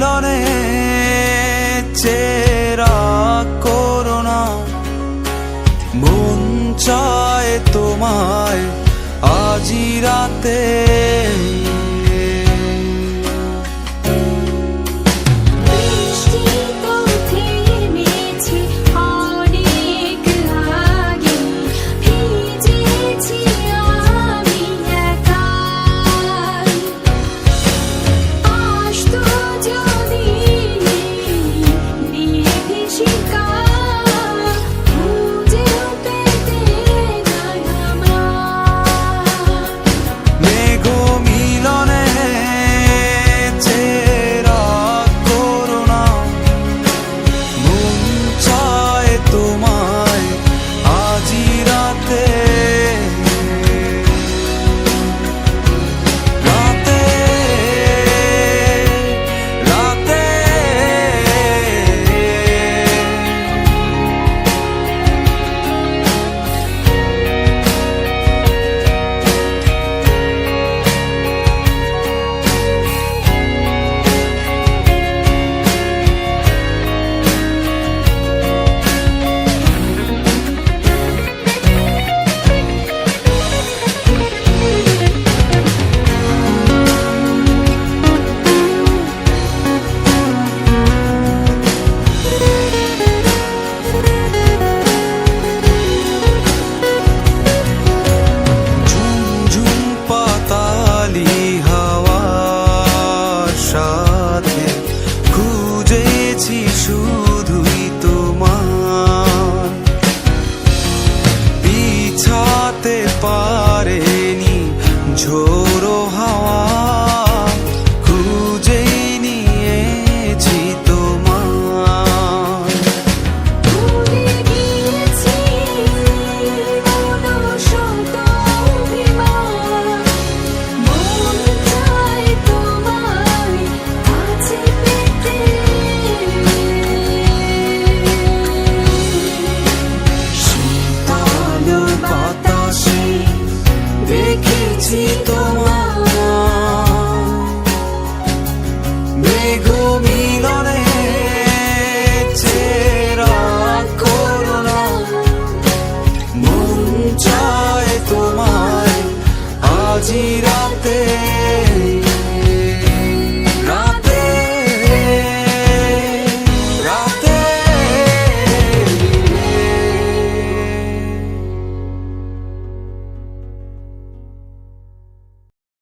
মিলনে চেরা করোনা মন চায় তোমায় আজি রাতে চায় me.